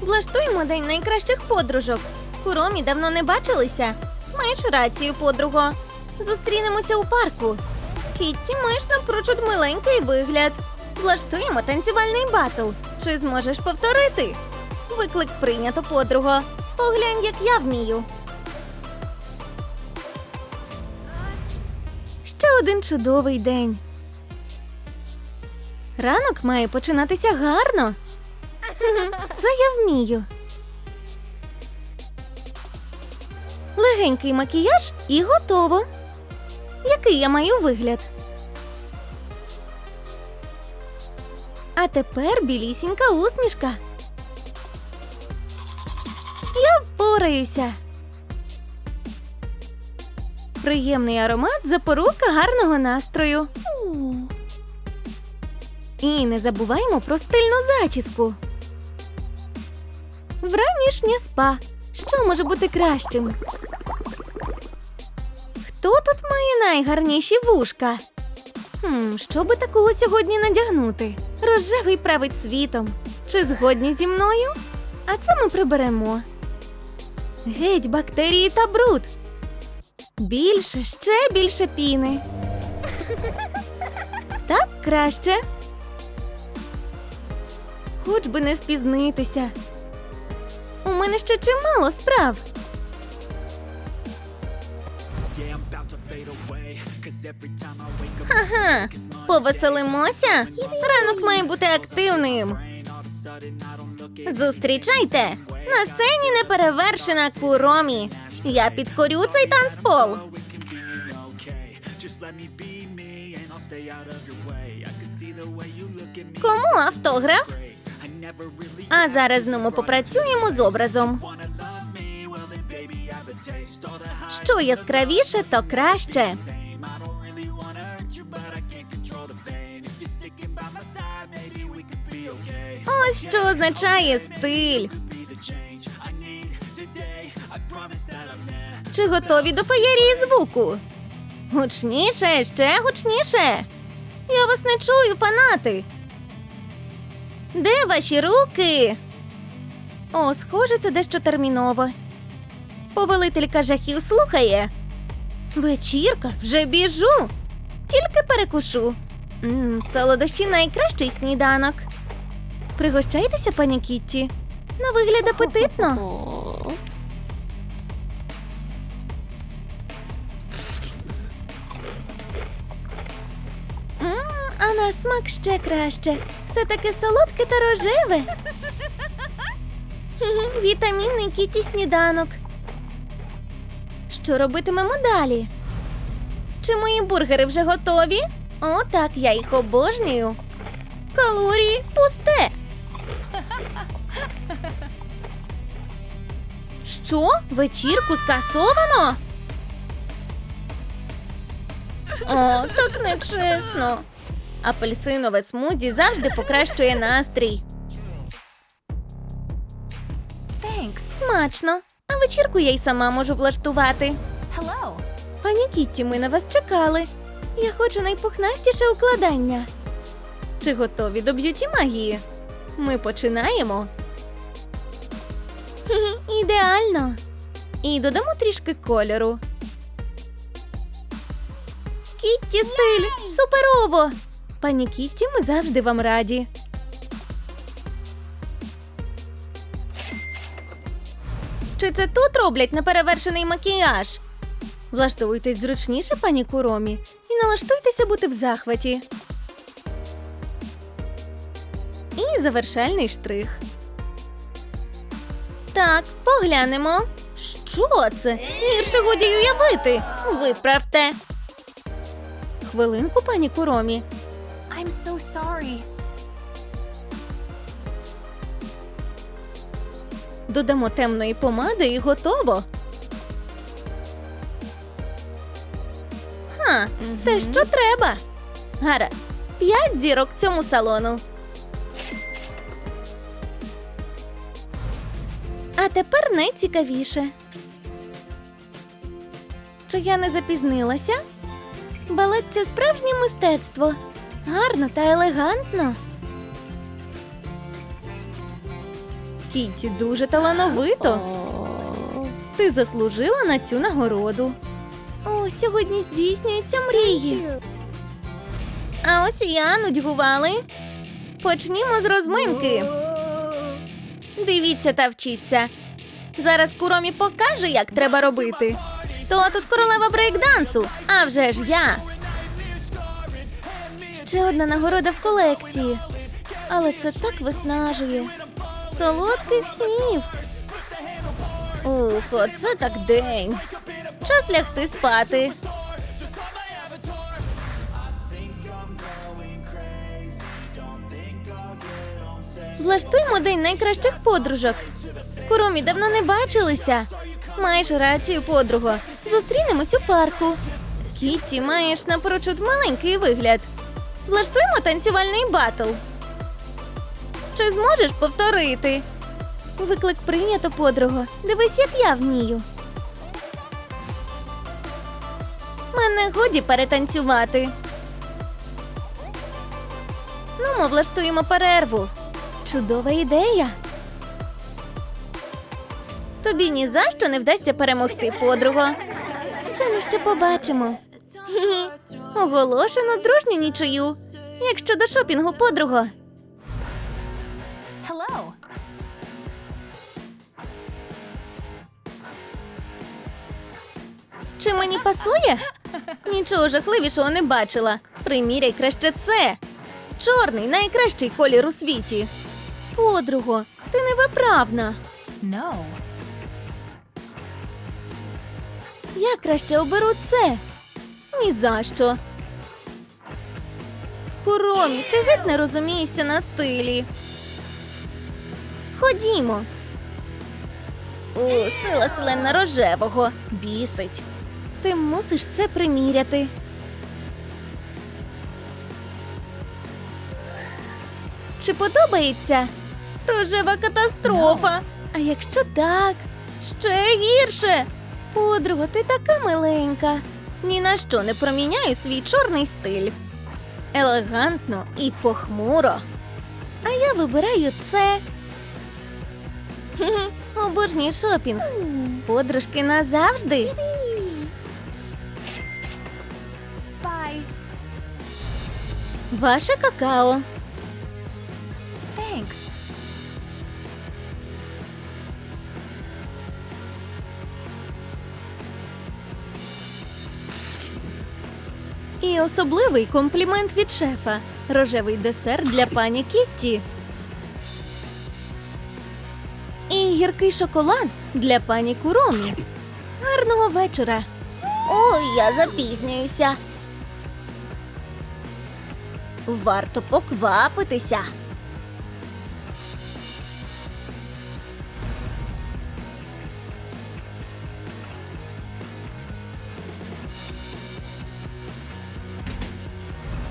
Влаштуємо день найкращих подружок. Куромі давно не бачилися. Маєш рацію, подруго. Зустрінемося у парку. Кітті, маєш напрочуд миленький вигляд. Влаштуємо танцювальний батл. Чи зможеш повторити? Виклик прийнято, подруго. Поглянь, як я вмію. Ще один чудовий день. Ранок має починатися гарно. Це я вмію. Легенький макіяж і готово. Який я маю вигляд? А тепер білісінька усмішка. Я впораюся. Приємний аромат запорука гарного настрою. І не забуваймо про стильну зачіску. Вранішнє спа. Що може бути кращим? Хто тут має найгарніші вушка? Хм, що би такого сьогодні надягнути? Рожевий править світом. Чи згодні зі мною? А це ми приберемо. Геть, бактерії та бруд. Більше, ще більше піни. Так краще. Хоч би не спізнитися. У мене ще чимало справ. Ага, повеселимося. Ранок має бути активним. Зустрічайте! На сцені неперевершена Куромі. Я підкорю цей танцпол. Oh. Кому автограф? А зараз ну ми попрацюємо з образом. Що яскравіше, то краще. Ось що означає стиль. Чи готові до феєрії звуку? Гучніше, ще гучніше. Я вас не чую, фанати. Де ваші руки? О, схоже, це дещо терміново. Повелителька жахів слухає. Вечірка, вже біжу. Тільки перекушу. Мм, солодощі найкращий сніданок. Пригощайтеся, пані Кітті. На вигляд апетитно. М, а на смак ще краще. Все таке солодке та рожеве. Вітамінний кіті сніданок. Що робитимемо далі? Чи мої бургери вже готові? О, так, я їх обожнюю. Калорії пусте. Що? Вечірку скасовано? О, так нечесно. Апельсинове смузі завжди покращує настрій. Thanks. Смачно. А вечірку я й сама можу влаштувати. Hello. Пані Кітті, ми на вас чекали. Я хочу найпухнастіше укладання. Чи готові до б'юті магії? Ми починаємо. Ідеально. І додамо трішки кольору. Кітті стиль! Суперово! Пані Кітті, ми завжди вам раді. Чи це тут роблять неперевершений макіяж? Влаштуйтесь зручніше, пані Куромі, і налаштуйтеся бути в захваті. І завершальний штрих. Так, поглянемо. Що це? Гірше годі уявити. Виправте. Хвилинку, пані Куромі. I'm so sorry. Додамо темної помади і готово. Ха, те, що треба. Гаразд, п'ять зірок цьому салону. А тепер найцікавіше. Чи я не запізнилася? Балет це справжнє мистецтво. Гарно та елегантно. Кіті дуже талановито. Ти заслужила на цю нагороду. О, сьогодні здійснюються мрії. А ось я нудьгували. Почнімо з розминки. Дивіться та вчіться. Зараз Куромі покаже, як треба робити. То тут королева брейкдансу, а вже ж я. Ще одна нагорода в колекції. Але це так виснажує. Солодких снів. Ух, оце так день. Час лягти спати. Влаштуємо день найкращих подружок. Куромі давно не бачилися. Маєш рацію, подруго. Зустрінемось у парку. Кітті, маєш напрочуд маленький вигляд. Влаштуємо танцювальний батл. Чи зможеш повторити? Виклик прийнято, подруго. Дивись, як я вмію. Мене годі перетанцювати. Ну, ми влаштуємо перерву. Чудова ідея. Тобі ні за що не вдасться перемогти, подруго. Це ми ще побачимо. Оголошено дружню нічию. Як щодо шопінгу, подруго. Hello. Чи мені пасує? Нічого жахливішого не бачила. Приміряй краще це. Чорний найкращий колір у світі. Подруго, ти невиправна. No. Я краще оберу це. Ні за що. Куромі, ти геть не розумієшся на стилі. Ходімо. О, сила селена рожевого. Бісить. Ти мусиш це приміряти. Чи подобається? Рожева катастрофа. А якщо так, ще гірше. Подруга, ти така миленька. Ні на що не проміняю свій чорний стиль. Елегантно і похмуро. А я вибираю це. Обожнюю шопінг. Подружки назавжди. Ваше какао. Особливий комплімент від шефа. Рожевий десерт для пані Кітті. І гіркий шоколад для пані Куромі. Гарного вечора. Ой, я запізнююся. Варто поквапитися.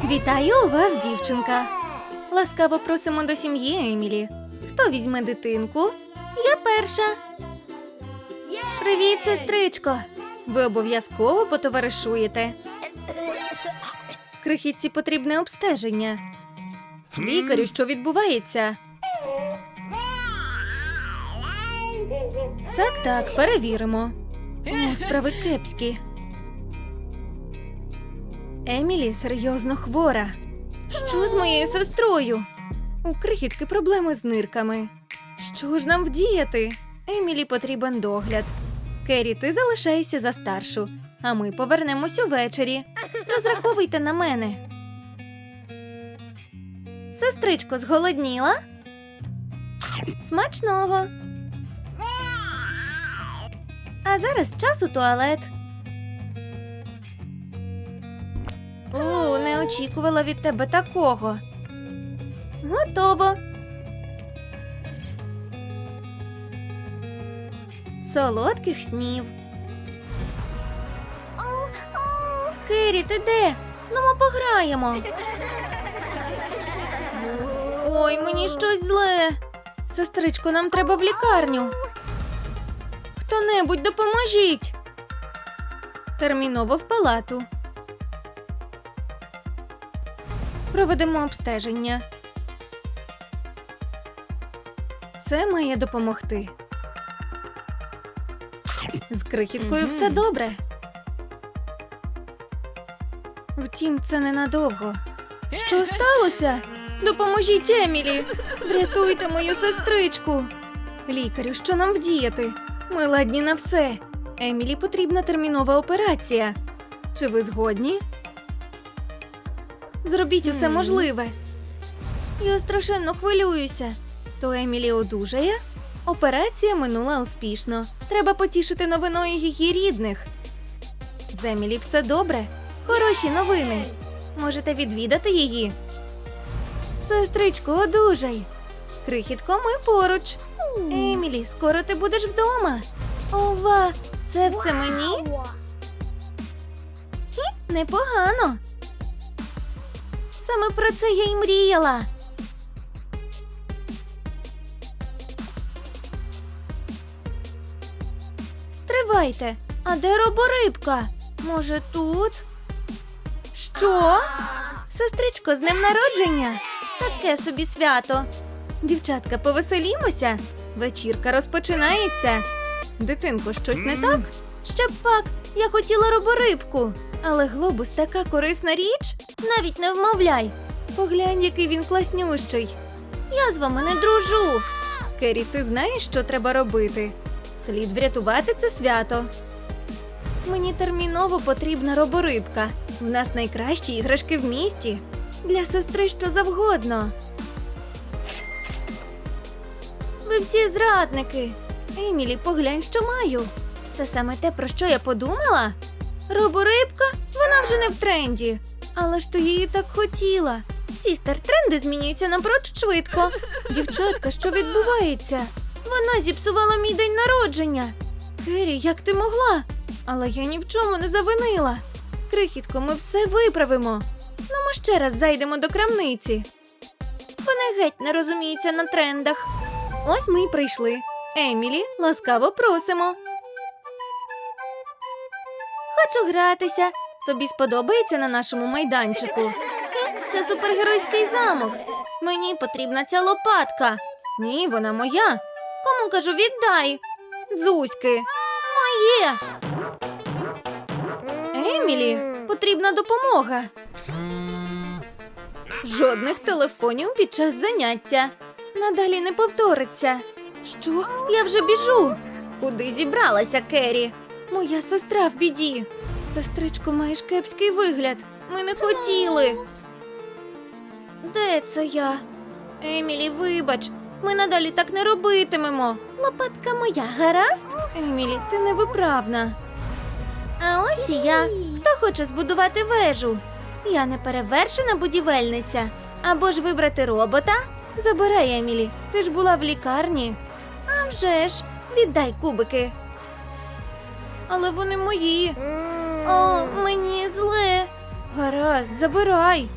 Вітаю вас, дівчинка. Ласкаво просимо до сім'ї Емілі. Хто візьме дитинку? Я перша. Привіт, сестричко. Ви обов'язково потоваришуєте. Крихітці потрібне обстеження. Лікарю, що відбувається? Так, так, перевіримо. Справи кепські. Емілі серйозно хвора. Що з моєю сестрою? У крихітки проблеми з нирками. Що ж нам вдіяти? Емілі потрібен догляд. Керрі, ти залишайся за старшу, а ми повернемось увечері. Розраховуйте на мене. Сестричко, зголодніла? Смачного. А зараз час у туалет. Очікувала від тебе такого. Готово. Солодких снів. Кирі, ти де? Ну, ми пограємо. Ой, мені щось зле. Сестричко, нам треба в лікарню. Хто-небудь допоможіть. Терміново в палату. Проведемо обстеження. Це має допомогти. З крихіткою все добре. Втім, це ненадовго. Що сталося? Допоможіть Емілі! Врятуйте мою сестричку! Лікарю, що нам вдіяти? Ми ладні на все. Емілі потрібна термінова операція. Чи ви згодні? Зробіть усе можливе. Я страшенно хвилююся. То Емілі одужає? Операція минула успішно. Треба потішити новиною її рідних. З Емілі все добре. Хороші новини. Можете відвідати її. Сестричко, одужай. Крихітко, ми поруч. Емілі, скоро ти будеш вдома. Ова, це все мені? Непогано. Саме про це я й мріяла. Стривайте, а де роборибка? Може, тут? Що? Сестричко, з днем народження? Таке собі свято. Дівчатка, повеселімося. Вечірка розпочинається. Дитинко, щось не так? Ще б пак, я хотіла роборибку. Але глобус така корисна річ. Навіть не вмовляй. Поглянь, який він класнющий. Я з вами не дружу. Кері, ти знаєш, що треба робити? Слід врятувати це свято. Мені терміново потрібна роборибка. В нас найкращі іграшки в місті. Для сестри що завгодно. Ви всі зрадники. Емілі, поглянь, що маю. Це саме те, про що я подумала. Роборибка, вона вже не в тренді. Але ж ти її так хотіла. Сістер, тренди змінюються напрочуд швидко. Дівчатка, що відбувається? Вона зіпсувала мій день народження. Кері, як ти могла? Але я ні в чому не завинила. Крихітко, ми все виправимо. Ну, ми ще раз зайдемо до крамниці. Вони геть не розуміються на трендах. Ось ми й прийшли. Емілі, ласкаво просимо. Хочу гратися. Тобі сподобається на нашому майданчику. Це супергеройський замок. Мені потрібна ця лопатка. Ні, вона моя. Кому кажу, віддай. Дзузьки. Моє. Емілі, потрібна допомога. Жодних телефонів під час заняття. Надалі не повториться. Що? Я вже біжу. Куди зібралася Керрі? Моя сестра в біді. Сестричко, маєш кепський вигляд. Ми не хотіли. Де це я? Емілі, вибач, ми надалі так не робитимемо. Лопатка моя, гаразд? Емілі, ти невиправна. А ось і я. Хто хоче збудувати вежу? Я не перевершена будівельниця. Або ж вибрати робота? Забирай, Емілі, ти ж була в лікарні. А вже ж, віддай кубики. Але вони мої. О, мені зле. Гаразд, забирай.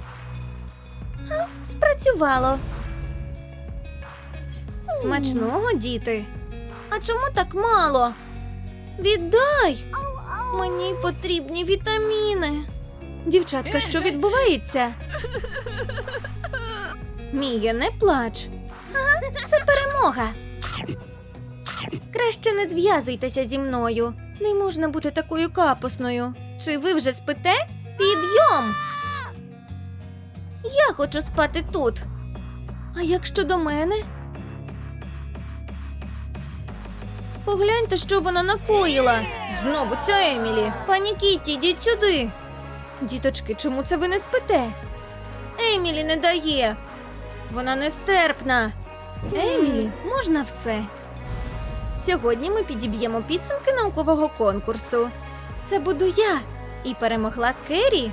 А, спрацювало. Смачного, діти. А чому так мало? Віддай. Мені потрібні вітаміни. Дівчатка, що відбувається? Мія, не плач. Ага, це перемога. Краще не зв'язуйтеся зі мною. Не можна бути такою капусною. Чи ви вже спите? Підйом! Я хочу спати тут. А як щодо мене? Погляньте, що вона накоїла. Знову ця Емілі. Пані Кітті, йдіть сюди. Діточки, чому це ви не спите? Емілі не дає. Вона нестерпна. Емілі, можна все. Сьогодні ми підіб'ємо підсумки наукового конкурсу. Це буду я. І перемогла Керрі.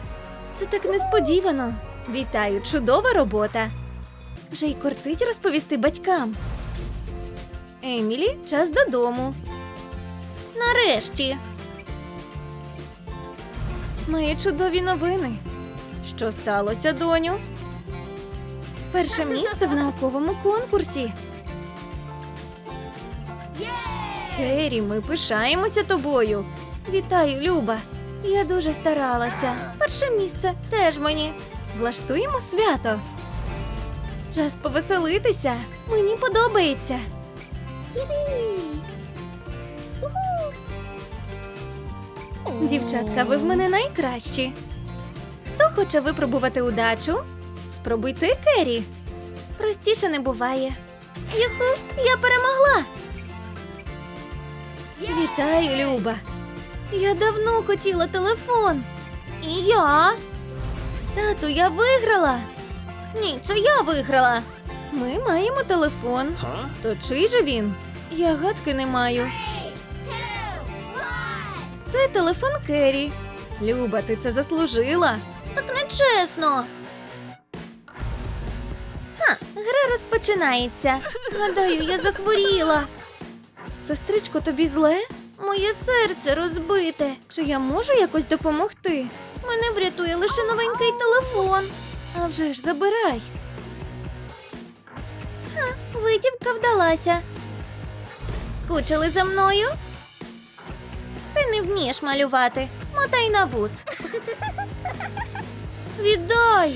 Це так несподівано. Вітаю, чудова робота. Вже й кортить розповісти батькам. Емілі, час додому. Нарешті. Мої чудові новини. Що сталося, доню? Перше місце в науковому конкурсі. Керрі, ми пишаємося тобою. Вітаю, Люба. Я дуже старалася. Перше місце теж мені. Влаштуємо свято. Час повеселитися. Мені подобається. Дівчатка, ви в мене найкращі. Хто хоче випробувати удачу? Спробуй ти, Керрі. Простіше не буває. Юху, я перемогла. Вітаю, Люба. Я давно хотіла телефон. І я. Тату, я виграла. Ні, це я виграла. Ми маємо телефон. То чий же він? Я гадки не маю. Це телефон Керрі. Люба, ти це заслужила. Так нечесно. Ха, гра розпочинається. Гадаю, я захворіла. Сестричко, тобі зле? Моє серце розбите. Чи я можу якось допомогти? Мене врятує лише новенький телефон. А вже ж забирай. Ха, витівка вдалася. Скучили за мною? Ти не вмієш малювати. Мотай на вуз. Віддай.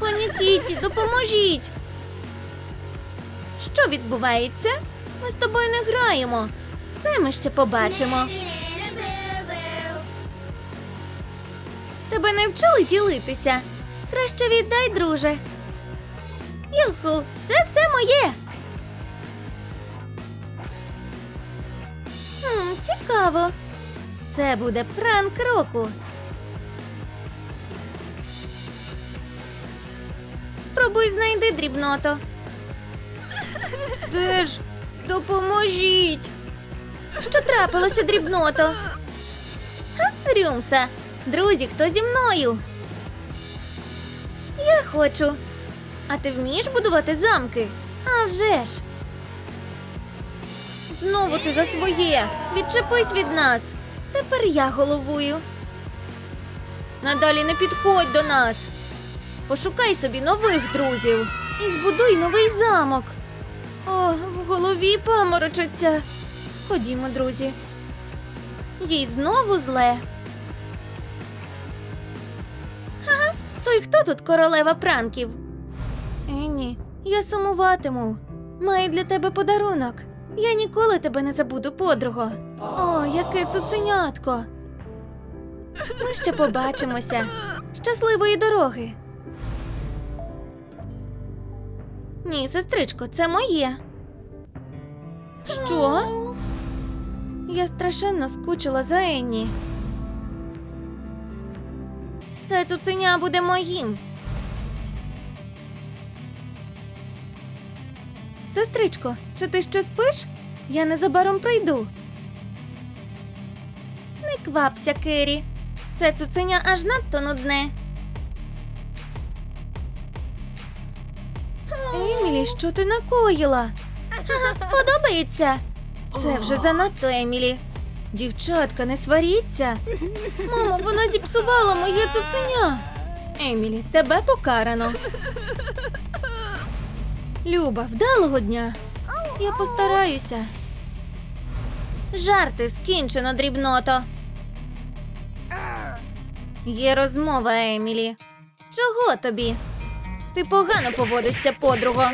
Пані Кітті, допоможіть. Що відбувається? Ми з тобою не граємо. Це ми ще побачимо. Тебе не вчили ділитися. Краще віддай, друже. Юху, це все моє. Хм, цікаво. Це буде пранк року. Спробуй знайди дрібното. Де ж? Допоможіть. Що трапилося дрібното? Ха, Рюмса. Друзі, хто зі мною? Я хочу. А ти вмієш будувати замки? А вже ж. Знову ти за своє. Відчепись від нас. Тепер я головую. Надалі не підходь до нас. Пошукай собі нових друзів і збудуй новий замок. О, в голові паморочиться. Ходімо, друзі. Їй знову зле. Ага, то й хто тут королева пранків? Енні, я сумуватиму. Маю для тебе подарунок. Я ніколи тебе не забуду, подруго. О, яке цуценятко. Ми ще побачимося. Щасливої дороги. Ні, сестричко, це моє. Що? Я страшенно скучила за Енні. Це цуценя буде моїм. Сестричко, чи ти ще спиш? Я незабаром прийду. Не квапся, Кері. Це цуценя аж надто нудне. Емілі, що ти накоїла? Подобається. Це вже занадто, Емілі. Дівчатка, не сваріться. Мамо, вона зіпсувала моє цуценя. Емілі, тебе покарано. Люба, вдалого дня. Я постараюся. Жарти скінчено, дрібното. Є розмова, Емілі. Чого тобі? Ти погано поводишся, подруго.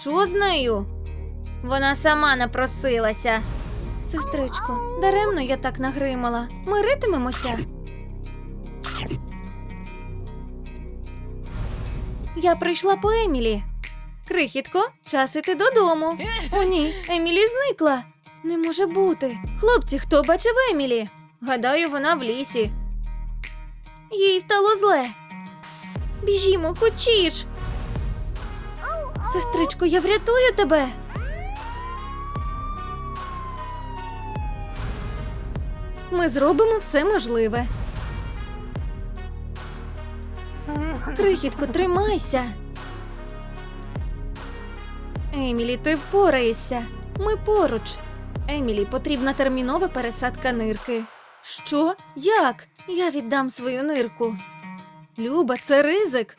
Що з нею? Вона сама напросилася. Сестричко, даремно я так нагримала. Миритимемося. Я прийшла по Емілі. Крихітко, час іти додому. О, ні, Емілі зникла. Не може бути. Хлопці, хто бачив Емілі? Гадаю, вона в лісі. Їй стало зле. Біжімо, хочеш. Сестричко, я врятую тебе. Ми зробимо все можливе. Крихітко, тримайся. Емілі, ти впораєшся. Ми поруч. Емілі, потрібна термінова пересадка нирки. Що? Як? Я віддам свою нирку. Люба, це ризик.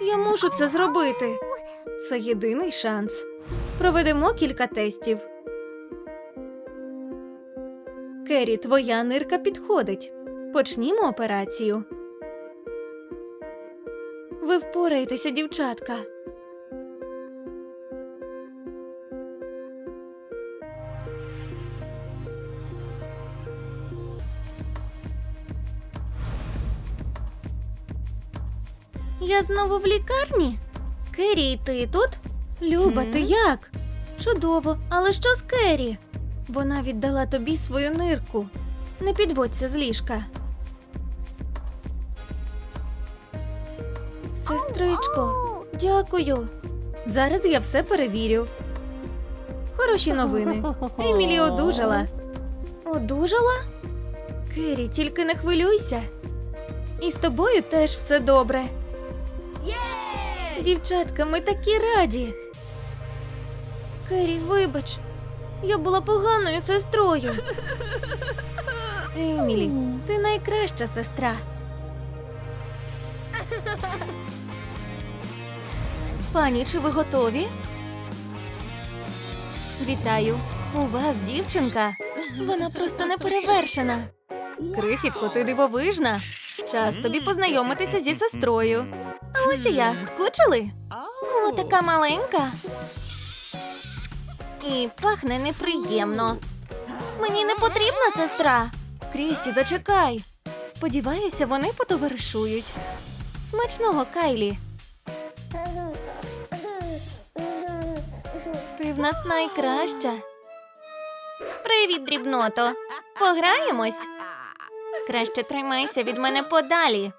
Я можу це зробити. Це єдиний шанс. Проведемо кілька тестів. Керрі, твоя нирка підходить. Почнімо операцію. Ви впораєтеся, дівчатка. Я знову в лікарні? Керрі, і ти тут? Люба, ти як? Чудово, але що з Керрі? Вона віддала тобі свою нирку. Не підводься з ліжка. Сестричко, дякую. Зараз я все перевірю. Хороші новини. Емілі одужала. Одужала? Керрі, тільки не хвилюйся. І з тобою теж все добре. Дівчатка, ми такі раді. Керрі, вибач, я була поганою сестрою. Емілі, ти найкраща сестра. Пані, чи ви готові? Вітаю. У вас дівчинка. Вона просто неперевершена. Крихітко, ти дивовижна. Час тобі познайомитися зі сестрою. Ось і я. Скучили? О, така маленька. І пахне неприємно. Мені не потрібна сестра. Крісті, зачекай. Сподіваюся, вони потоваришують. Смачного, Кайлі. Ти в нас найкраща. Привіт, дрібното. Пограємось? Краще тримайся від мене подалі.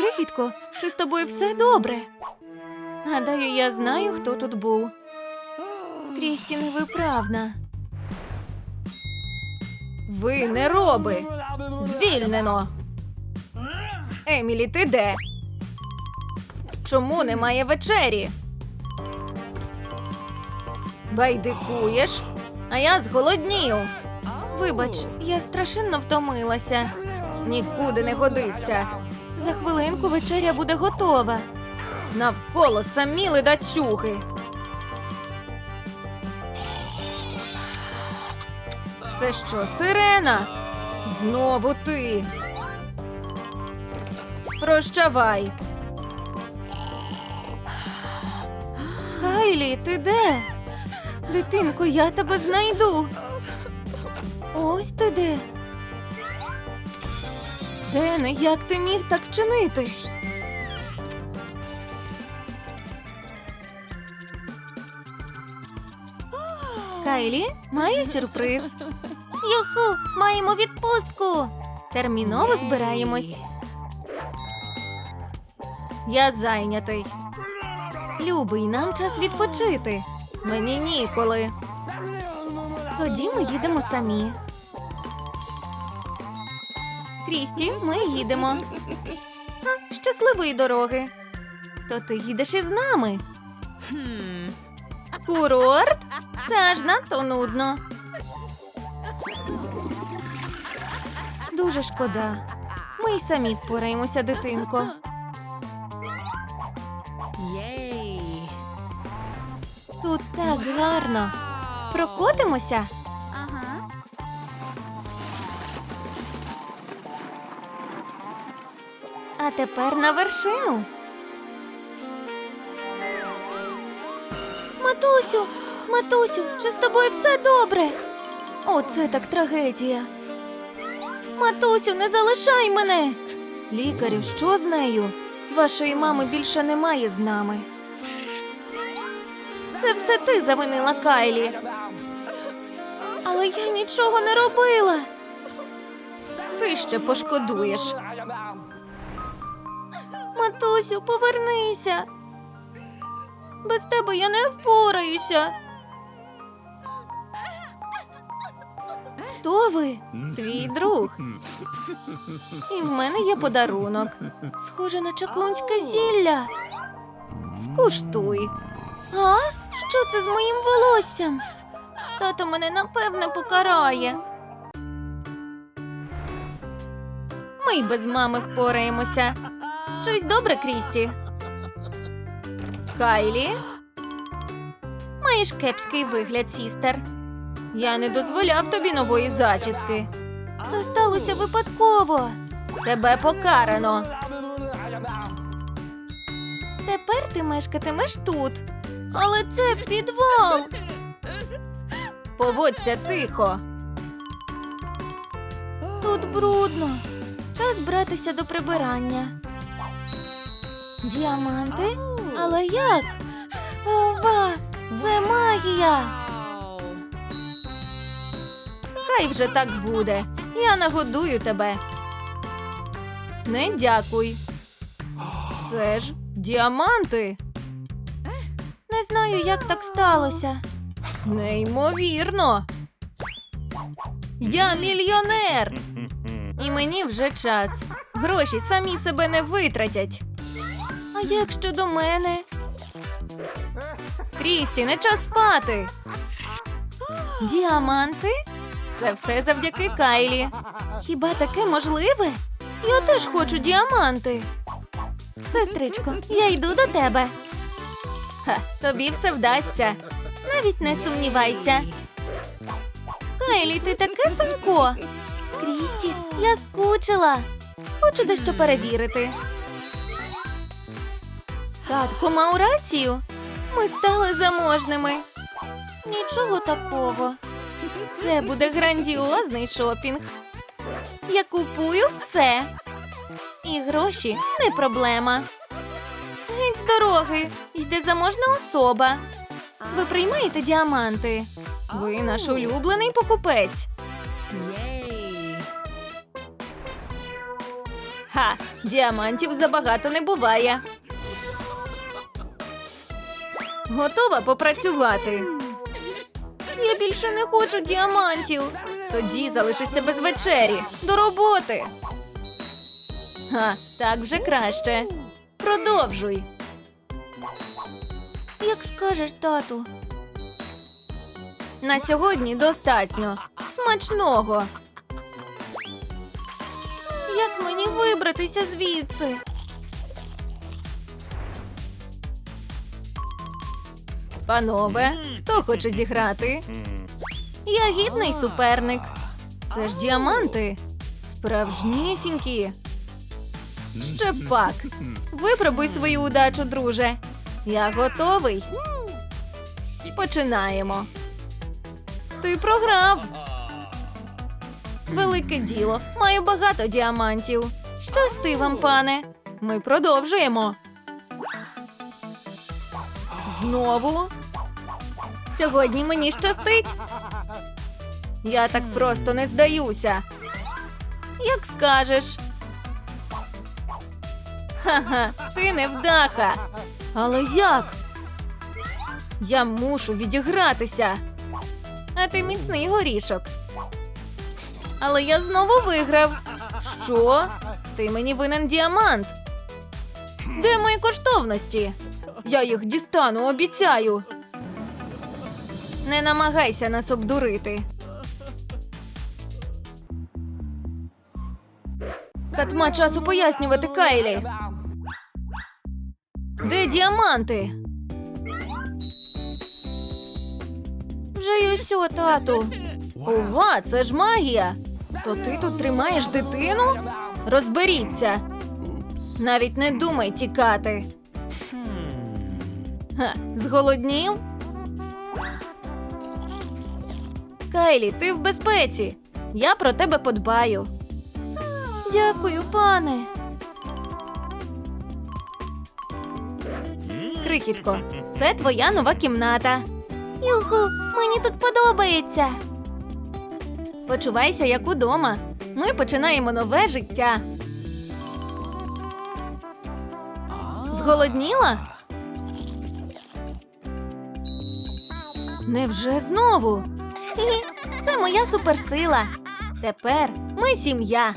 Крихітко, чи з тобою все добре? Гадаю, я знаю, хто тут був. Крісті невиправна. Ви не роби. Звільнено. Емілі, ти де? Чому немає вечері? Байдикуєш, а я зголоднію. Вибач, я страшенно втомилася. Нікуди не годиться. За хвилинку вечеря буде готова. Навколо самі ледацюги. Це що, сирена? Знову ти. Прощавай. Кайлі, ти де? Дитинко, я тебе знайду. Ось ти де. Дене, як ти міг так вчинити? Кайлі, маю сюрприз. Юху, маємо відпустку. Терміново збираємось. Я зайнятий. Любий, нам час відпочити. Мені ніколи. Тоді ми їдемо самі. Крісті, ми їдемо. А, щасливої дороги. То ти їдеш із нами. Курорт? Це аж надто нудно. Дуже шкода. Ми й самі впораємося, дитинко. Тут так гарно. Прокотимося. А тепер на вершину. Матусю, матусю, чи з тобою все добре? Оце так трагедія. Матусю, не залишай мене. Лікарю, що з нею? Вашої мами більше немає з нами. Це все ти завинила Кайлі. Але я нічого не робила. Ти ще пошкодуєш. Матусю, повернися. Без тебе я не впораюся. Хто ви? Твій друг. І в мене є подарунок. Схоже на чаклунське зілля. Скуштуй. А? Що це з моїм волоссям? Тато мене напевне покарає. Ми й без мами впораємося. Щось добре, Крісті. Кайлі? Маєш кепський вигляд, сістер. Я не дозволяв тобі нової зачіски. Це сталося випадково. Тебе покарано. Тепер ти мешкатимеш тут. Але це підвал. Поводься тихо. Тут брудно. Час братися до прибирання. Діаманти? Але як? Ова! Це магія! Хай вже так буде. Я нагодую тебе. Не дякуй. Це ж діаманти. Не знаю, як так сталося. Неймовірно. Я мільйонер. І мені вже час. Гроші самі себе не витратять. А як щодо мене? Крісті, не час спати. Діаманти? Це все завдяки Кайлі. Хіба таке можливе? Я теж хочу діаманти. Сестричко, я йду до тебе. Ха, тобі все вдасться. Навіть не сумнівайся. Кайлі, ти таке сонько. Крісті, я скучила. Хочу дещо перевірити. Татко мав рацію. Ми стали заможними. Нічого такого. Це буде грандіозний шопінг. Я купую все. І гроші не проблема. Геть з дороги. Йде заможна особа. Ви приймаєте діаманти. Ви наш улюблений покупець. Ха, діамантів забагато не буває. Готова попрацювати. Я більше не хочу діамантів. Тоді залишишся без вечері. До роботи. Ха, так вже краще. Продовжуй. Як скажеш, тату. На сьогодні достатньо. Смачного. Як мені вибратися звідси? Панове, хто хоче зіграти? Я гідний суперник. Це ж діаманти. Справжнісінькі. Ще пак. Випробуй свою удачу, друже. Я готовий. Починаємо. Ти програв. Велике діло. Маю багато діамантів. Щасти вам, пане. Ми продовжуємо. Знову. Сьогодні мені щастить. Я так просто не здаюся. Як скажеш. Ха-ха, ти невдаха. Але як? Я мушу відігратися. А ти міцний горішок. Але я знову виграв. Що? Ти мені винен діамант. Де мої коштовності? Я їх дістану, обіцяю. Не намагайся нас обдурити. Катма часу пояснювати Кайлі. Де діаманти? Вже й усьо, тату. Ова, це ж магія. То ти тут тримаєш дитину? Розберіться. Навіть не думай тікати. Ха, зголоднів? Кайлі, ти в безпеці. Я про тебе подбаю. Дякую, пане. Крихітко, це твоя нова кімната. Юху, мені тут подобається. Почувайся як удома. Ми починаємо нове життя. Зголодніла? Невже знову? Хі-хі, Це моя суперсила. Тепер ми сім'я.